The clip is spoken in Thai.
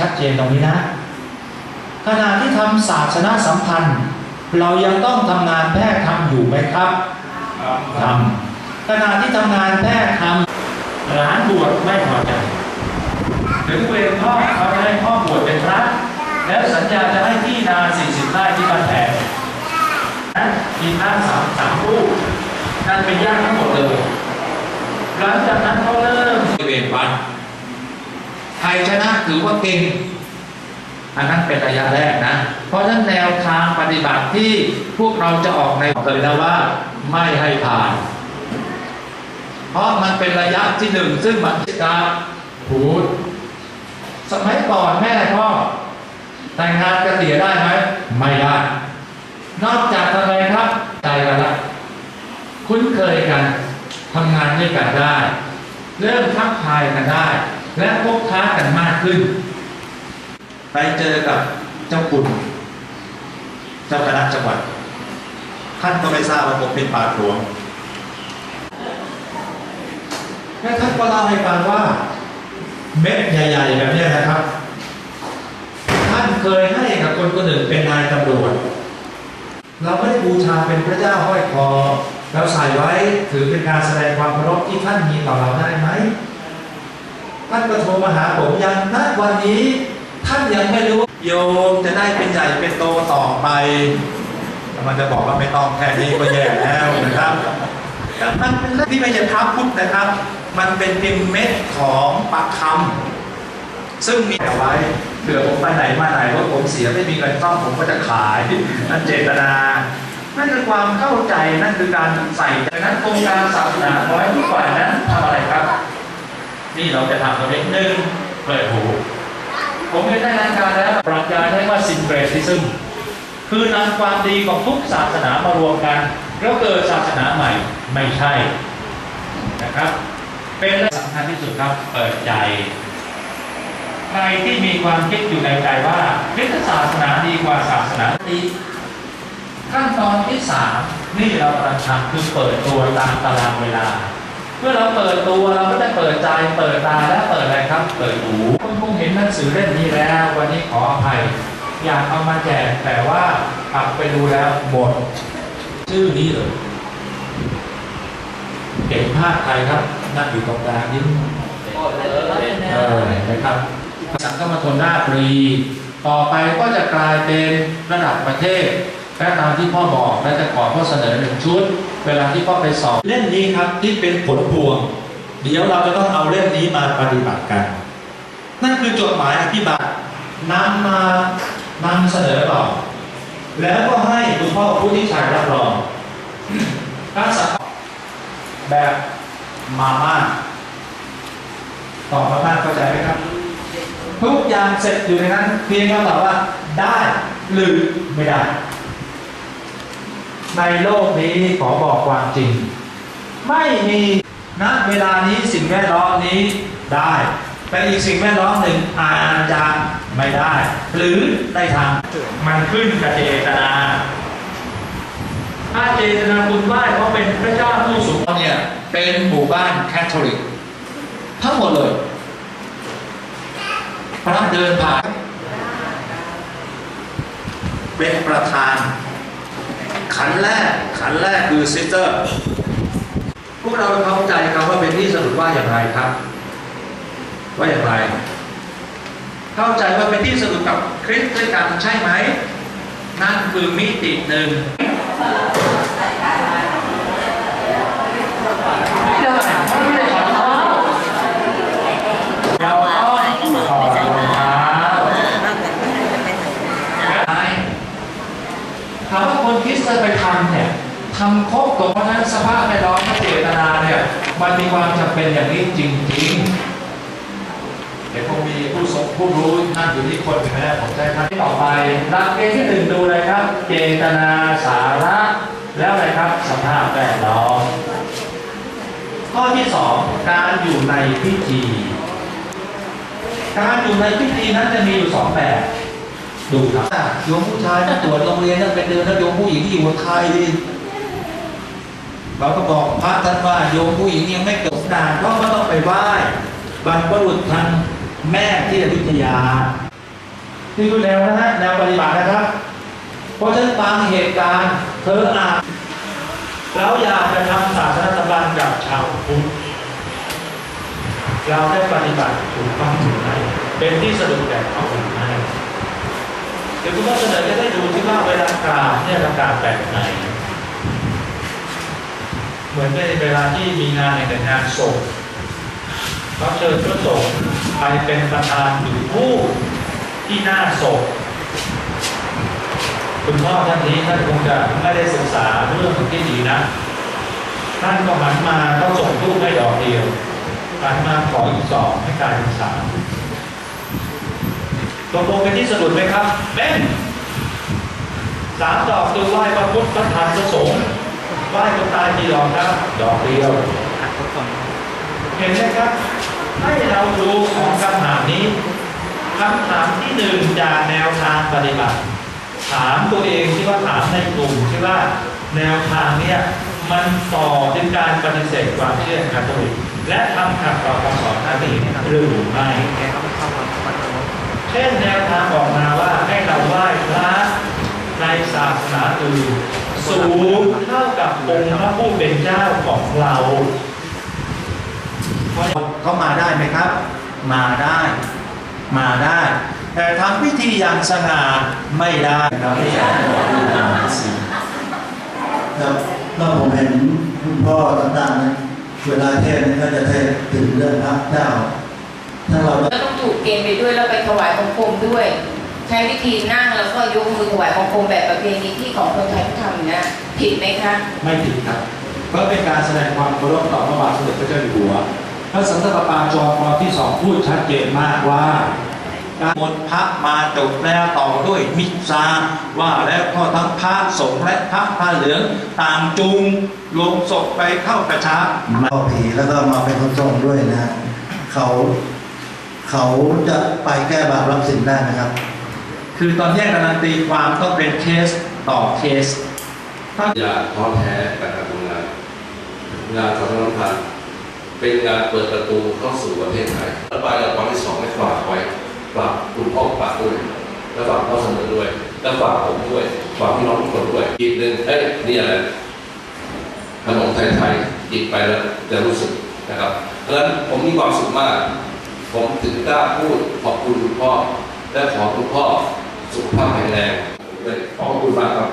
ชัดเจนตรงนี้นะ ขณะที่ทำศาสนาสัมพันธ์ เรายังต้องทำงานแพทย์ทำอยู่ไหมครับทำขณะที่ทำงานแพทย์ทำหลานบวชไม่พอใจถึงเวรพ่อเขาจะให้พ่อบวชเป็นพระแล้วสัญญาจะให้ที่นา40ไร่ที่บ้านแพงนะมีพระสามสามรูปนั่นเป็นญาติทั้งหมดเลยหลังจากนั้นเขาเริ่มเวรวัดใค รชนะถือว่าเก่ง อันนั้นเป็นระยะแรกนะ เพราะฉะนั้นแนวทางปฏิบัติที่พวกเราจะออกในเคยแล้วว่า ไม่ให้ผ่าน เพราะมันเป็นระยะที่หนึ่งซึ่งมันการพูดสมัยก่อนแม่พ่อแต่งงานกันเสียได้ไหมไม่ได้ นอกจากทำไมครับใจกันละคุ้นเคยกันทำงานด้วยกันได้ เริ่มทักทายกันได้ และพบค้ากันมากขึ้น ไปเจอกับเจ้าคุณเจ้าคณะจังหวัด ท่านก็ไม่ทราบว่าผมเป็นป่าหลวงและท่านก็เล่าให้ฟังว่าเม็ดใหญ่ ๆ แบบนี้นะครับ ท่านเคยให้กับคนคนหนึ่งเป็นนายตำรวจ เราไม่ได้บูชาเป็นพระเจ้าห้อยคอเราใส่ไว้ถือเป็นการแสดงความเคารพที่ท่านมีต่อเราได้ไหม ท่านก็โทรมาหาผมยังณวันนี้ท่านยังไม่รู้โยมจะได้เป็นใหญ่เป็นโตต่อไป มันจะบอกว่าไม่ต้องแค่นี้ก็แย่แล้วนะครับแต่มันเป็นเรื่องที่ไม่ใช่พระพุทธนะครับ มันเป็นเพียงเม็ดของปักคำซึ่งมีเอาไว้เผื่อผมไปไหนมาไหนรถผมเสียไม่มีเงินซ่อมผมก็จะขายนั่นเจตนา นั่นคือความเข้าใจนั่นคือการใส่ใจนั้นโครงการศาสนาร้อยทุกฝ่ายนั้นทำอะไรครับ นี่เราจะทำตัวเล็กหนึ่งเปิดหู ผมเคยได้รายการแล้วปรัชญาใช้ว่าซินเกรติซึมคือนำความดีของทุกศาสนามารวมกัน แล้วเกิดศาสนาใหม่ไม่ใช่นะครับ เป็นเรื่องสำคัญที่สุดครับเปิดใจใครที่มีความคิดอยู่ในใจว่าคริสตศาสนาดีกว่าศาสนาดีขั้นตอนที่สามนี่เรากำลังทำคือเปิดตัวตามตารางเวลา เมื่อเราเปิดตัวเราก็ได้เปิดใจเปิดตาและเปิดอะไรครับ เปิดหูคุณคงเห็นหนังสือเล่มนี้แล้ว วันนี้ขออภัย อยากเอามาแจกแต่ว่ากลับไปดูแล้วหมดชื่อนี้เลยเห็นภาพใครครับนั่งอยู่ตรงกลางยิ้เออนะครับสังคมทนราชบุรี ต่อไปก็จะกลายเป็นระดับประเทศ และตามที่พ่อบอกและจะขอพ่อเสนอหนึ่งชุด เวลาที่พ่อไปสอบเล่มนี้ครับที่เป็นผลพวง เดี๋ยวเราจะต้องเอาเล่มนี้มาปฏิบัติกัน นั่นคือจดหมายอธิบายนำมานำเสนอต่อแล้วก็ให้คุณพ่อผู้ที่ชายรับรองการสัมแบบมาม่าตอบมาบ้าเข้าใจไหมครับ ทุกอย่างเสร็จอยู่ในนั้น เพียงแค่ตอบว่าได้หรือไม่ได้ ในโลกนี้ขอบอกความจริง ไม่มีณเวลานี้สิ่งแวดล้อมนี้ได้ แต่อีกสิ่งแวดล้อมหนึ่งอาจจะไม่ได้ หรือได้ทำมันขึ้นกับเจตนา ถ้าเจตนาคุณไหว้เพราะเป็นพระเจ้าผู้สูงเนี่ยเป็นหมู่บ้านแคทอลิกทั้งหมดเลยพระเดินผ่านเป็นประธาน ขันแรกขันแรกคือซิสเตอร์พวกเราเข้าใจครับว่าเป็นที่สรุปว่าอย่างไรครับ ว่าอย่างไร เข้าใจว่าเป็นที่สรุปกับคริสต์ด้วยกันใช่ไหม นั่นคือมิติหนึ่งไม่ได้ไม่ได้ขอโทษ เราต้องถอดรองเท้าถามว่าคนคริสต์ จะไปทำเนี่ยทำครบตัวเพราะนั้นสภาพแวดล้อมและเจตนาเนี่ยมันมีความจำเป็นอย่างนี้จริงๆ เดี๋ยวคงมีผู้ทรงผู้รู้นั่งอยู่ที่คนหนึ่งนะผมจะให้ท่านที่ต่อไปหลักเกณฑ์ที่หนึ่งดูเลยครับ เจตนาสาระ แล้วอะไรครับสภาพแวดล้อมข้อที่สองการอยู่ในพิธี การอยู่ในพิธีนั้นจะมีอยู่สองแบบ ดูครับโยมผู้ชายถ้าตรวจโรงเรียนต้องเป็นเดือนแล้วโยมผู้หญิงที่อยู่กับใครเราก็บอกพระท่านว่าโยมผู้หญิงยังไม่เกิดนานก็ไม่ต้องไปไหว้บรรพบุรุษทางแม่ที่อยุธยานี่คือแนวนะฮะแนวปฏิบัตินะครับ เพราะฉะนั้นบางเหตุการณ์เธออาจแล้วอยากจะทำศาสนธรรมกับชาวพุทธเราได้ปฏิบัติถูกต้องหรือไม่เป็นที่สรุปแก่เขาหรือไม่ เดี๋ยวคุณต้อเสนอจะได้ดูที่ว่าเวลากราบเนี่ยเรากราบแบบไหน เหมือนในเวลาที่มีงานในงานศพเขาเชิญพระสงฆ์ไปเป็นประธานอยู่ผู้ที่หน้าศพคุณพ่อท่านนี้ท่านคงจะไม่ได้ศึกษาเรื่องที่ดีนะท่านก็หันมาเขาส่งลูกให้ดอกเดียวหันมาขออีกสองให้กลายเป็นสาม ตกลงเป็นที่สรุปไหมครับ เป็นสามดอกคือไหว้พระพุทธพระธรรมพระสงฆ์ไหว้คนตายกี่ดอกครับ ดอกเดียวเห็นไหมครับ ให้เราดูของคำถามนี้คำถามที่หนึ่งจากแนวทางปฏิบัติ ถามตัวเองที่ว่าถามในกลุ่มที่ว่าแนวทางเนี้ยมันต่อถึงการปฏิเสธความเชื่อคาทอลิกและทำขัดต่อคำสอนคาทอลิกหรือไม่ เช่นแนวทางออกมาว่าให้เราไหว้พระในศาสนาอื่นสูงเท่ากับองค์พระผู้เป็นเจ้าของเราเขามาได้ไหมครับ มาได้ มาได้ แต่ทำพิธีอย่างสง่าไม่ได้ครับไม่อยากบอกลูกหลานสิครับก็ผมเห็นคุณพ่อต่างๆนะเวลาเทศน์ก็จะเทศน์ถึงเรื่องพระเจ้า ถ้าเราก็ต้องถูกเกณฑ์ไปด้วยแล้วไปถวายบังคมด้วย ใช้วิธีนั่งแล้วก็ยกมือถวายบังคมแบบประเพณีที่ของคนไทยเขาทำอยู่นะผิดไหมคะไม่ผิดครับก็เป็นการแสดงความเคารพต่อพระบาทสมเด็จพระเจ้าอยู่หัวพระสันตะปาจอมพรที่สองพูดชัดเจนมากว่าการมนต์พระมาจบแล้วต่อด้วยมิตรซาว่าแล้วก็ทั้งพระสงฆ์และพระผ้าเหลืองต่างจูงลงศพไปเข้ากระช้าพ่อผีแล้วก็มาเป็นคนส่งด้วยนะ เขา เขาจะไปแก้บาปรับสินได้นะครับ คือตอนนี้กำลังตีความต้องเป็นเคสต่อเคสอย่าท้อแท้กับการทำงาน งานสาธารณพันเป็นงานเปิดประตูเข้าสู่ประเทศไทยรัฐบาลกับวันที่สองให้ฝากไว้ฝากคุณพ่อฝากด้วยและฝากพ่อเสมอด้วยและฝากผมด้วยฝากพี่น้องทุกคนด้วยอีกหนึ่งเอ้ยนี่อะไรขนมไทยๆกินไปแล้วจะรู้สึกนะครับเพราะฉะนั้นผมมีความสุขมาก ผมถึงกล้าพูดขอบคุณคุณพ่อ และขอคุณพ่อสุขภาพแข็งแรงด้วยขอบคุณมากครับ